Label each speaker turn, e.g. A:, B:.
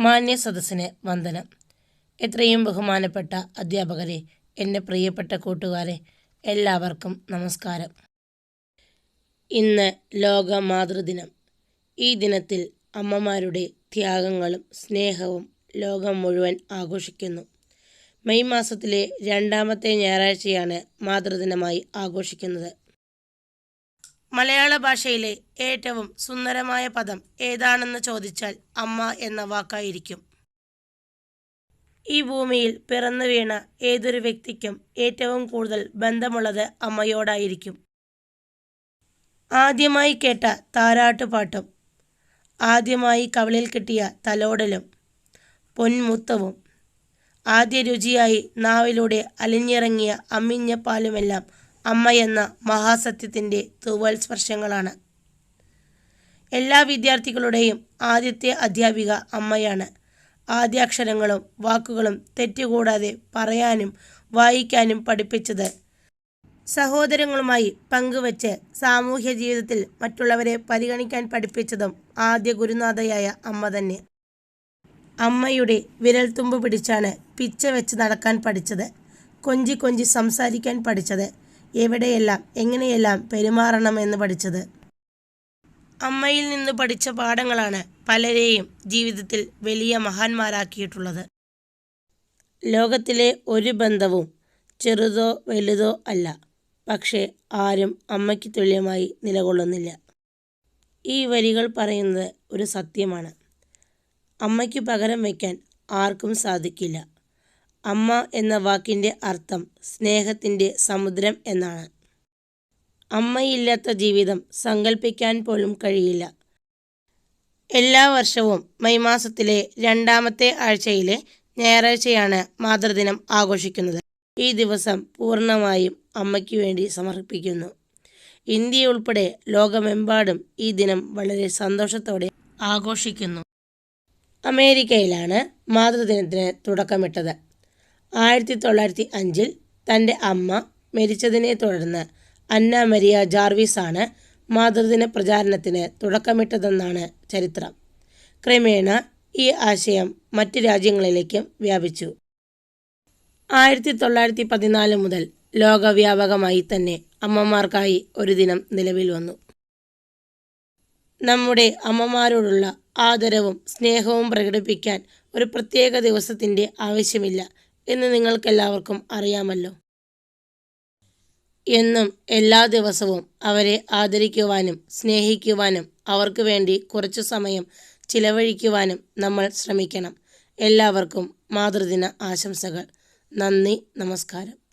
A: മാന്യ സദസ്സിന് വന്ദനം. എത്രയും ബഹുമാനപ്പെട്ട അധ്യാപകരെ എന്റെ പ്രിയപ്പെട്ട കൂട്ടുകാരെ എല്ലാവർക്കും നമസ്കാരം. ഇന്ന് ലോക മാതൃദിനം ഈ ദിനത്തിൽ അമ്മമാരുടെ ത്യാഗങ്ങളും സ്നേഹവും ലോകം മുഴുവൻ ആഘോഷിക്കുന്നു. മെയ് മാസത്തിലെ രണ്ടാമത്തെ ഞായറാഴ്ചയാണ് മാതൃദിനമായി ആഘോഷിക്കുന്നത്. മലയാള ഭാഷയിലെ ഏറ്റവും സുന്ദരമായ പദം ഏതാണെന്ന് ചോദിച്ചാൽ അമ്മ എന്ന വാക്കായിരിക്കും. ഈ ഭൂമിയിൽ പിറന്നു വീണ ഏതൊരു വ്യക്തിക്കും ഏറ്റവും കൂടുതൽ ബന്ധമുള്ളത് അമ്മയോടായിരിക്കും. ആദ്യമായി കേട്ട താരാട്ടുപാട്ടും ആദ്യമായി കവളിൽ കിട്ടിയ തലോടലും പൊന്മുത്തവും ആദ്യ രുചിയായി നാവിലൂടെ അലിഞ്ഞിറങ്ങിയ അമ്മിഞ്ഞ പാലുമെല്ലാം അമ്മ എന്ന മഹാസത്യത്തിന്റെ തൂവൽ സ്പർശങ്ങളാണ്. എല്ലാ വിദ്യാർത്ഥികളുടെയും ആദ്യത്തെ അധ്യാപിക അമ്മയാണ്. ആദ്യാക്ഷരങ്ങളും വാക്കുകളും തെറ്റുകൂടാതെ പറയാനും വായിക്കാനും പഠിപ്പിച്ചത്. സഹോദരങ്ങളുമായി പങ്കുവച്ച് സാമൂഹ്യ ജീവിതത്തിൽ മറ്റുള്ളവരെ പരിഗണിക്കാൻ പഠിപ്പിച്ചതും ആദ്യ ഗുരുനാഥയായ അമ്മ തന്നെ. അമ്മയുടെ വിരൽത്തുമ്പ് പിടിച്ചാണ് പിച്ച വെച്ച് നടക്കാൻ പഠിച്ചത്. കൊഞ്ചി കൊഞ്ചി സംസാരിക്കാൻ പഠിച്ചത്. എവിടെയെല്ലാം എങ്ങനെയെല്ലാം പെരുമാറണമെന്ന് പഠിച്ചത്? അമ്മയിൽ നിന്ന് പഠിച്ച പാഠങ്ങളാണ് പലരെയും ജീവിതത്തിൽ വലിയ മഹാന്മാരാക്കിയിട്ടുള്ളത്. ലോകത്തിലെ ഒരു ബന്ധവും ചെറുതോ വലുതോ അല്ല. പക്ഷേ ആരും അമ്മയ്ക്ക് തുല്യമായി നിലകൊള്ളുന്നില്ല. ഈ വരികൾ പറയുന്നത് ഒരു സത്യമാണ്. അമ്മയ്ക്ക് പകരം വയ്ക്കാൻ ആർക്കും സാധിക്കില്ല. അമ്മ എന്ന വാക്കിന്റെ അർത്ഥം സ്നേഹത്തിന്റെ സമുദ്രം എന്നാണ്. അമ്മയില്ലാത്ത ജീവിതം സങ്കല്പിക്കാൻ പോലും കഴിയില്ല. എല്ലാ വർഷവും മെയ് മാസത്തിലെ രണ്ടാമത്തെ ആഴ്ചയിലെ ഞായറാഴ്ചയാണ് മാതൃദിനം ആഘോഷിക്കുന്നത്. ഈ ദിവസം പൂർണമായും അമ്മയ്ക്ക് വേണ്ടി സമർപ്പിക്കുന്നു. ഇന്ത്യ ഉൾപ്പെടെ ലോകമെമ്പാടും ഈ ദിനം വളരെ സന്തോഷത്തോടെ ആഘോഷിക്കുന്നു. അമേരിക്കയിലാണ് മാതൃദിനത്തിന് തുടക്കമിട്ടത്. ആയിരത്തി തൊള്ളായിരത്തി അഞ്ചിൽ തന്റെ അമ്മ മരിച്ചതിനെ തുടർന്ന് അന്ന മരിയ ജാർവിസ് ആണ് മാതൃദിന പ്രചാരണത്തിന് തുടക്കമിട്ടതെന്നാണ് ചരിത്രം. ക്രമേണ ഈ ആശയം മറ്റ് രാജ്യങ്ങളിലേക്കും വ്യാപിച്ചു. ആയിരത്തി തൊള്ളായിരത്തി പതിനാല് മുതൽ ലോകവ്യാപകമായി തന്നെ അമ്മമാർക്കായി ഒരു ദിനം നിലവിൽ വന്നു. നമ്മുടെ അമ്മമാരോടുള്ള ആദരവും സ്നേഹവും പ്രകടിപ്പിക്കാൻ ഒരു പ്രത്യേക ദിവസത്തിന്റെ ആവശ്യമില്ല എന്ന് നിങ്ങൾക്കെല്ലാവർക്കും അറിയാമല്ലോ. എന്നും എല്ലാ ദിവസവും അവരെ ആദരിക്കുവാനും സ്നേഹിക്കുവാനും അവർക്ക് വേണ്ടി കുറച്ചു സമയം ചിലവഴിക്കുവാനും നമ്മൾ ശ്രമിക്കണം. എല്ലാവർക്കും മാതൃദിന ആശംസകൾ. നന്ദി നമസ്കാരം.